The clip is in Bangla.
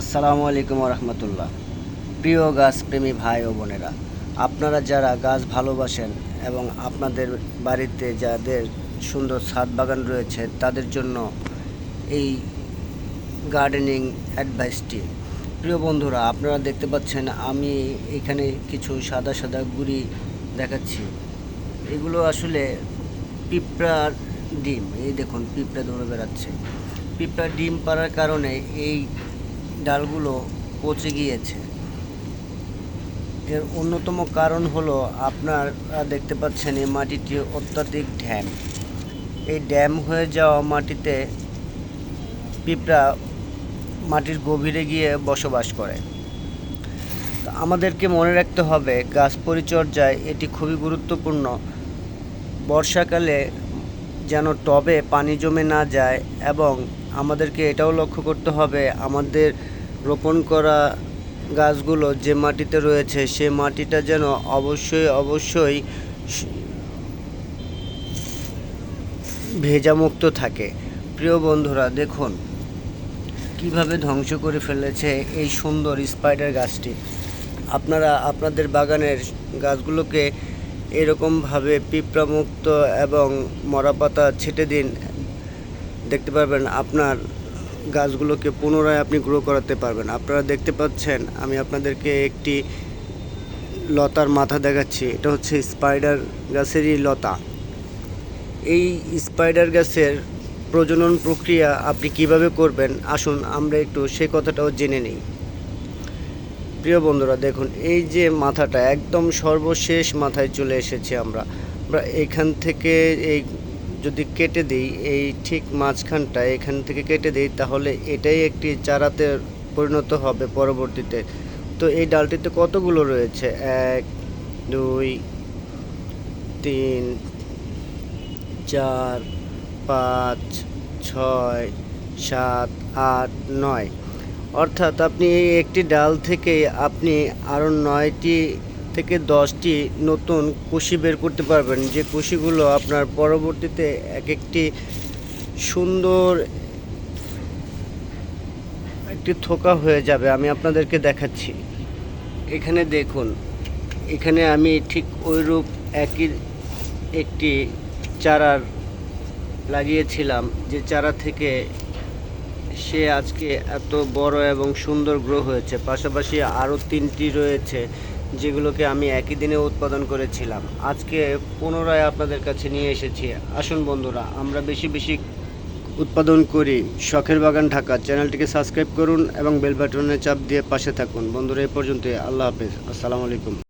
আসসালামু আলাইকুম রহমতুল্লাহ প্রিয় গাছ প্রেমী ভাই ও বোনেরা, আপনারা যারা গাছ ভালোবাসেন এবং আপনাদের বাড়িতে যাদের সুন্দর ছাদ বাগান রয়েছে, তাদের জন্য এই গার্ডেনিং অ্যাডভাইসটি প্রিয় বন্ধুরা, আপনারা দেখতে পাচ্ছেন আমি এখানে কিছু সাদা সাদা গুড়ি দেখাচ্ছি। এগুলো আসলে পিঁপড়ার ডিম। এই দেখুন, পিঁপড়া দৌড়ে বেড়াচ্ছে। পিঁপড়ার ডিম পাড়ার কারণে এই ডালগুলো পচে গিয়েছে। এর অন্যতম কারণ হলো আপনারা দেখতে পাচ্ছেন এই মাটিটি অত্যাধিক ড্যাম। এই ড্যাম হয়ে যাওয়া মাটিতে পিঁপড়া মাটির গভীরে গিয়ে বসবাস করে। আমাদেরকে মনে রাখতে হবে, গাছ পরিচর্যায় এটি খুবই গুরুত্বপূর্ণ। বর্ষাকালে যেন টবে পানি জমে না যায় এবং আমাদেরকে এটাও লক্ষ্য করতে হবে, আমাদের রোপণ করা গাছগুলো যে মাটিতে রয়েছে, সে মাটিটা যেন অবশ্যই অবশ্যই ভেজামুক্ত থাকে। প্রিয় বন্ধুরা, দেখুন কীভাবে ধ্বংস করে ফেলেছে এই সুন্দর স্পাইডার গাছটি। আপনারা, আপনাদের বাগানের গাছগুলোকে এরকমভাবে পিঁপড়ামুক্ত এবং মরা পাতা ছেটে দিন। দেখতে পারবেন আপনার গাছগুলোকে পুনরায় আপনি গ্রো করাতে পারবেন। আপনারা দেখতে পাচ্ছেন, আমি আপনাদেরকে একটি লতার মাথা দেখাচ্ছি। এটা হচ্ছে স্পাইডার গাছেরই লতা। এই স্পাইডার গাছের প্রজনন প্রক্রিয়া আপনি কীভাবে করবেন? আসুন, আমরা একটু সে কথাটাও জেনে নিই। প্রিয় বন্ধুরা, দেখুন, এই যে মাথাটা একদম সর্বশেষ মাথায় চলে এসেছি আমরা। আমরা এখান থেকে এই যদি কেটে দিই, এই ঠিক মাঝখানটা এখান থেকে কেটে দিই, তাহলে এটাই একটি চারাতে পরিণত হবে পরবর্তীতে। তো এই ডালটিতে কতগুলো রয়েছে? এক, দুই, তিন, চার, পাঁচ, ছয়, সাত, আট, নয়। অর্থাৎ আপনি এই একটি ডাল থেকে আপনি আরও নয়টি থেকে দশটি নতুন কুশি বের করতে পারবেন। যে কুশিগুলো আপনার পরবর্তীতে এক একটি সুন্দর একটি থোকা হয়ে যাবে, আমি আপনাদেরকে দেখাচ্ছি। এখানে দেখুন, এখানে আমি ঠিক ওইরূপ একই একটি চারার লাগিয়েছিলাম, যে চারা থেকে সে আজকে এত বড় এবং সুন্দর গ্রো হয়েছে। পাশাপাশি আরও তিনটি রয়েছে যেগুলোকে আমি একই দিনে উৎপাদন করেছিলাম। আজকে পুনরায় আপনাদের কাছে নিয়ে এসেছি। আসুন বন্ধুরা, আমরা বেশি বেশি উৎপাদন করি শখের বাগান ঢাকা। চ্যানেলটিকে সাবস্ক্রাইব করুন এবং বেল বাটনে চাপ দিয়ে পাশে থাকুন। বন্ধুরা, এই পর্যন্ত আল্লাহ হাফেজ। আসসালামু আলাইকুম।